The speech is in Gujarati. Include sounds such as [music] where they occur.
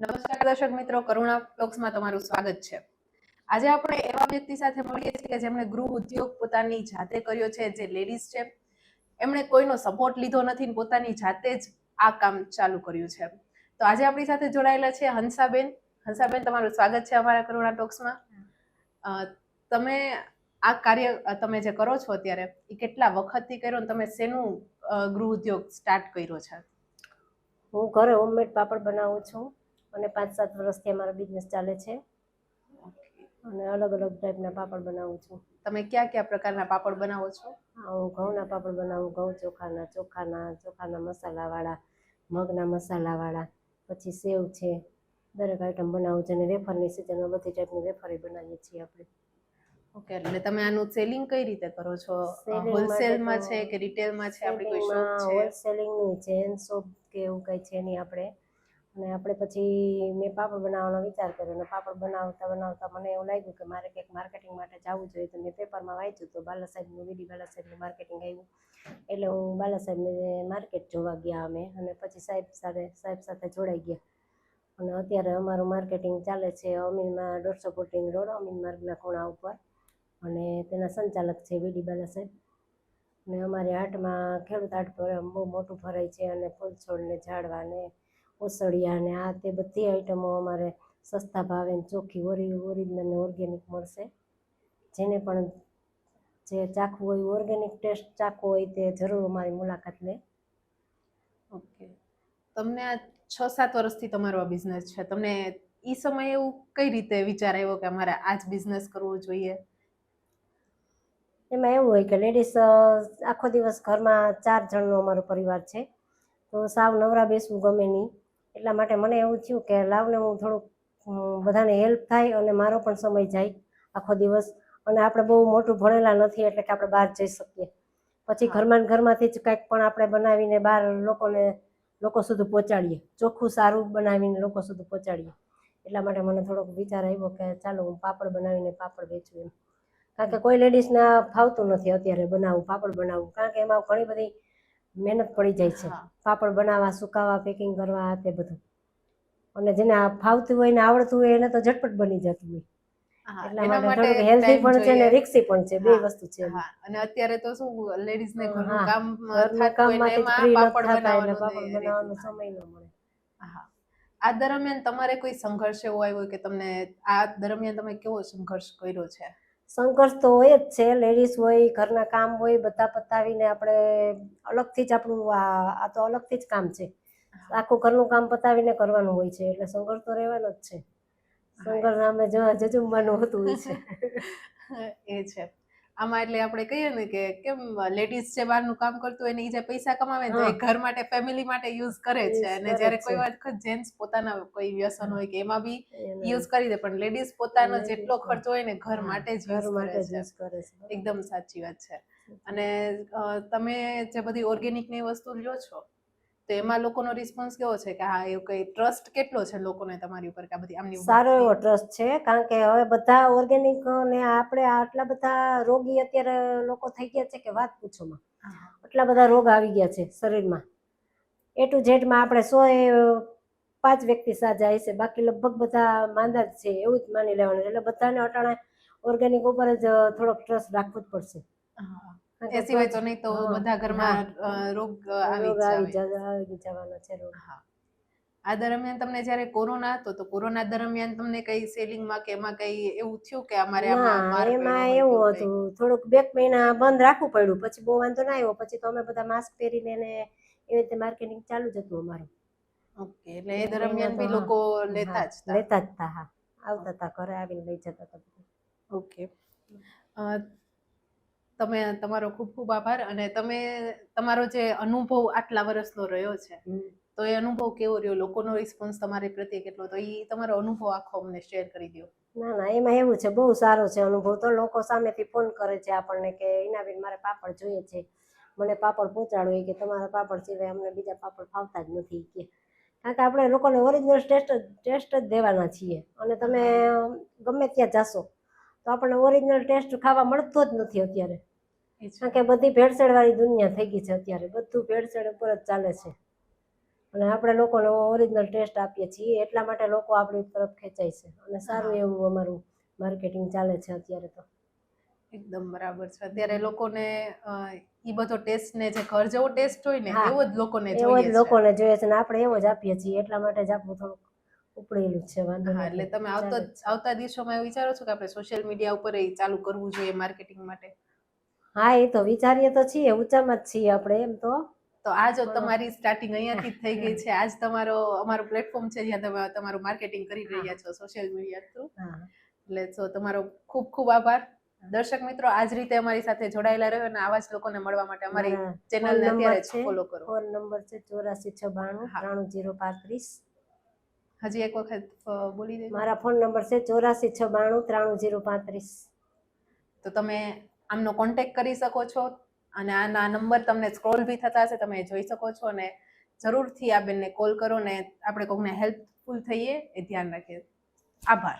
નમસ્કાર દર્શક મિત્રો, કરુણા બ્લોગ્સમાં તમારું સ્વાગત છે. આજે આપણે એવા વ્યક્તિ સાથે મળીએ છીએ કે જેમણે ગૃહ ઉદ્યોગ પોતાની જાતે કર્યો છે, જે લેડીઝ છે. એમણે કોઈનો સપોર્ટ લીધો નથી પોતાની જાતે જ આ કામ ચાલુ કર્યું છે. તો આજે આપણી સાથે જોડાયેલા છે હંસાબેન. હંસાબેન, તમારું સ્વાગત છે અમારા કરુણા ટોક્સમાં તમે આ કાર્ય તમે જે કરો છો અત્યારે, એ કેટલા વખતથી કર્યો તમે શેનું ગૃહ ઉદ્યોગ સ્ટાર્ટ કર્યો છે? હું ઘરે હોમમેડ પાપડ બનાવું છું. અને પાંચ સાત વર્ષથી અમારો બિઝનેસ ચાલે છે. અને અલગ અલગ ટાઈપના પાપડ બનાવું છું. તમે કયા કયા પ્રકારના પાપડ બનાવો છો? હું ઘઉંના પાપડ બનાવું ઘઉં ચોખાના ચોખાના ચોખાના મસાલાવાળા મગના મસાલાવાળા પછી સેવ છે. દરેક આઈટમ બનાવું છું અને વેફરની સિઝનમાં બધી ટાઈપની વેફરે બનાવીએ છીએ આપણે. ઓકે એટલે તમે આનું સેલિંગ કઈ રીતે કરો છો? હોલસેલમાં છે કે રિટેલમાં છે? આપણી કોઈ શોપ છે? હોલસેલિંગનું છે શોપ કે એવું કંઈ છે નહીં આપણે. અને આપણે પછી મેં પાપડ બનાવવાનો વિચાર કર્યો અને પાપડ બનાવતા બનાવતા મને એવું લાગ્યું કે મારે કંઈક માર્કેટિંગ માટે જવું જોઈએ. તો મેં પેપરમાં વાંચ્યું તો બાલા સાહેબનું વીડી બાલા સાહેબનું માર્કેટિંગ આવ્યું. એટલે હું બાલા સાહેબને માર્કેટ જોવા ગયા અમે અને પછી સાહેબ સાથે સાહેબ સાથે જોડાઈ ગયા. અને અત્યારે અમારું માર્કેટિંગ ચાલે છે અમીનમાં દોઢસો ફૂટિંગ રોડ અમીન માર્ગના ખૂણા ઉપર. અને તેના સંચાલક છે વીડી બાલા સાહેબ ને અમારી હાટમાં ખેડૂત હાટ પર બહુ મોટું ભરાય છે અને ફૂલ છોડ ને ઝાડવા ને આ તે બધી આઈટમો અમારે સસ્તા ભાવે ચોખ્ખી ઓરી ઓરિજિનલ ને ઓર્ગેનિક મળશે. જેને પણ જે ચાખવું હોય ઓર્ગેનિક ટેસ્ટ ચાખવો હોય તે જરૂર અમારી મુલાકાત લે. ઓકે. તમને આ છ સાત વર્ષથી તમારો આ બિઝનેસ છે. તમને એ સમયે એવું કઈ રીતે વિચાર આવ્યો કે અમારે આ જ બિઝનેસ કરવો જોઈએ? એમાં એવું હોય કે લેડીઝ આખો દિવસ ઘરમાં ચાર જણનો અમારો પરિવાર છે. તો સાવ નવરા બેસવું ગમે નહીં. એટલા માટે મને એવું થયું કે લાવને હું થોડુંક બધાને હેલ્પ થાય અને મારો પણ સમય જાય આખો દિવસ. અને આપણે બહુ મોટું ભણેલા નથી એટલે કે આપણે બહાર જઈ શકીએ. પછી ઘરમાં ઘરમાંથી જ કંઈક પણ આપણે બનાવીને બહાર લોકોને લોકો સુધી પહોંચાડીએ. ચોખ્ખું સારું બનાવીને લોકો સુધી પહોંચાડીએ. એટલા માટે મને થોડોક વિચાર આવ્યો કે ચાલો હું પાપડ બનાવીને પાપડ વેચું એમ. કારણ કે કોઈ લેડીઝને ફાવતું નથી અત્યારે બનાવવું પાપડ બનાવવું કારણ કે એમાં ઘણી બધી મહેનત પડી જાય છે. પાપડ બનાવવા સુકાવા પેકિંગ કરવા તે બધું. અને જેને ફાવતું હોય ને આવડતું હોય એને તો ઝટપટ બની જતું હોય. એટલા માટે માટે હેલ્ધી પણ છે ને રિક્સી પણ છે બે વસ્તુ છે અને અત્યારે તો શું લેડીઝ ને ઘરનું કામ પાપડ બનાવવાનું સમય ન મળે. આ દરમિયાન તમારે કોઈ સંઘર્ષ એવો આવ્યો કે તમને આ દરમિયાન તમે કેવો સંઘર્ષ કર્યો છે? સંઘર્ષ તો હોય જ છે લેડીઝ હોય ઘરના કામ હોય બધા પતાવીને આપણે અલગથી જ આપણું આ આ તો અલગથી જ કામ છે. આખું ઘરનું કામ પતાવીને કરવાનું હોય છે એટલે સંઘર્ષ તો રહેવાનો જ છે. સંઘર્ષ જ જજુમવાનું હોતું હોય છે. [laughs] એ છે. આમાં એટલે આપણે કહીએ ને કે કેમ લેડીઝ જે બહારનું કામ કરતું હોય ને એ જે પૈસા કમાવે ને તો એ ઘર માટે ફેમિલી માટે યુઝ કરે છે. અને જ્યારે. કોઈ વખત જેન્ટ્સ પોતાના કોઈ વ્યસન હોય કે એમાં બી યુઝ કરી દે પણ લેડીઝ પોતાનો જેટલો. ખર્ચો હોય ને ઘર માટે જ ઘર યુઝ માટે કરે છે. એકદમ સાચી વાત છે. અને તમે જે બધી ઓર્ગેનિકની વસ્તુ લ્યો છો તો એમાં લોકોનો રિસ્પોન્સ કેવો છે કે હા એવું કઈ ટ્રસ્ટ કેટલો છે લોકોને તમારી ઉપર કે આ બધી આમની સારો એવો ટ્રસ્ટ છે કારણ કે હવે બધા ઓર્ગેનિક ને આપણે આટલા બધા રોગી અત્યારે લોકો થઈ ગયા છે કે વાત પૂછોમાં. આટલા બધા રોગ આવી ગયા છે શરીરમાં. એ ટુ ઝેડમાં આપણે સો એ પાંચ વ્યક્તિ સાજા હશે બાકી લગભગ બધા માંદા જ છે એવું જ માની લેવાનું એટલે બધાને અટાણે ઓર્ગેનિક ઉપર જ થોડોક ટ્રસ્ટ રાખવો જ પડશે. એ સિવાય તો નહીં તો બધા ઘરમાં રોગ આવી જવાનો છે રોગ. આ દરમિયાન તમને જ્યારે કોરોના હતો તો કોરોના દરમિયાન તમને કઈ સેલિંગમાં કે એમાં કઈ એવું થયું કે અમારે એમાં એવું હતું. થોડુંક બે મહિના બંધ રાખવું પડ્યું. પછી બહુ વાંધો ના આવ્યો. પછી તો અમે બધા માસ્ક પહેરીને ને એવી રીતે માર્કેટિંગ ચાલુ જ હતું અમારું. ઓકે એટલે એ દરમિયાન બી લોકો લેતા જ લેતા જ હતા હા. આવતા હતા ઘરે આવીને લઈ જતા હતા ઓકે. તમે તમારો ખૂબ ખૂબ આભાર અને તમે તમારો જે અનુભવ આટલા વર્ષનો રહ્યો છે તો એ અનુભવ કેવો રહ્યો? લોકોનો રિસ્પોન્સ તમારી પ્રત્યે કેટલો તો એ તમારો અનુભવ આખો અમને શેર કરી દો ના ના એમાં એવું છે બહુ સારો છે અનુભવ તો લોકો સામેથી ફોન કરે છે આપણને કે ઇનાબેન મારે પાપડ જોઈએ છે. મને પાપડ પહોંચાડો કે તમારા પાપડ સિવાય અમને બીજા પાપડ ફાવતા જ નથી. કે કારણ કે આપણે લોકોને ઓરિજિનલ ટેસ્ટ ટેસ્ટ જ દેવાના છીએ. અને તમે ગમે ત્યાં જાશો તો આપણને ઓરિજિનલ ટેસ્ટ ખાવા મળતો જ નથી અત્યારે. કારણ કે બધી ભેળસેળવાળી દુનિયા થઈ ગઈ છે અત્યારે. બધું ભેળસેળ ઉપર જ ચાલે છે. અને આપણે લોકોને ઓરિજિનલ ટેસ્ટ આપીએ છીએ એટલા માટે લોકો આપણી તરફ ખેંચાય છે. અને સારું એવું અમારું માર્કેટિંગ ચાલે છે અત્યારે તો. એકદમ બરાબર છે. અત્યારે લોકોને ઈ બધો ટેસ્ટ ને જે ઘર જેવો ટેસ્ટ હોય ને. એવો જ લોકોને એવો જ લોકોને જોઈએ છે ને આપણે એવો જ આપીએ છીએ. એટલા માટે જ આપણું થોડુંક ઉપડેલું છે વાંધો હા એટલે તમે આવતો. આવતા દિવસોમાં વિચારો છો કે આપણે સોશિયલ મીડિયા ઉપર ચાલુ કરવું જોઈએ માર્કેટિંગ માટે? હા એ તો વિચારીએ તો છીએ ઊંચામાં જ છીએ આપણે એમ તો. તો આ જો તમારી સ્ટાર્ટિંગ અહીંયાથી જ થઈ ગઈ [laughs] છે. આજ તમારો અમારો પ્લેટફોર્મ છે જ્યાં તમે તમારું માર્કેટિંગ કરી રહ્યા છો સોશિયલ મીડિયા થ્રુ એટલે તો તમારો ખૂબ ખૂબ આભાર. દર્શક મિત્રો આજ રીતે અમારી સાથે જોડાયેલા રહ્યો અને આવા જ લોકોને મળવા માટે અમારી ચેનલ ચેનલને અત્યારે ફોલો કરો. ફોન નંબર છે ચોરાસી છ બાણું. ત્રાણું જીરો પાંત્રીસ. હજી એક વખત બોલી દે મારા ફોન નંબર છે ચોરાસી છ બાણું ત્રાણું જીરો પાંત્રીસ. તો તમે આમનો કોન્ટેક કરી શકો છો અને આના નંબર તમને સ્ક્રોલ બી થતા હશે તમે જોઈ શકો છો અને જરૂરથી આ બેનને કોલ કરો ને આપણે કોકને હેલ્પફુલ થઈએ એ ધ્યાન રાખીએ. આભાર.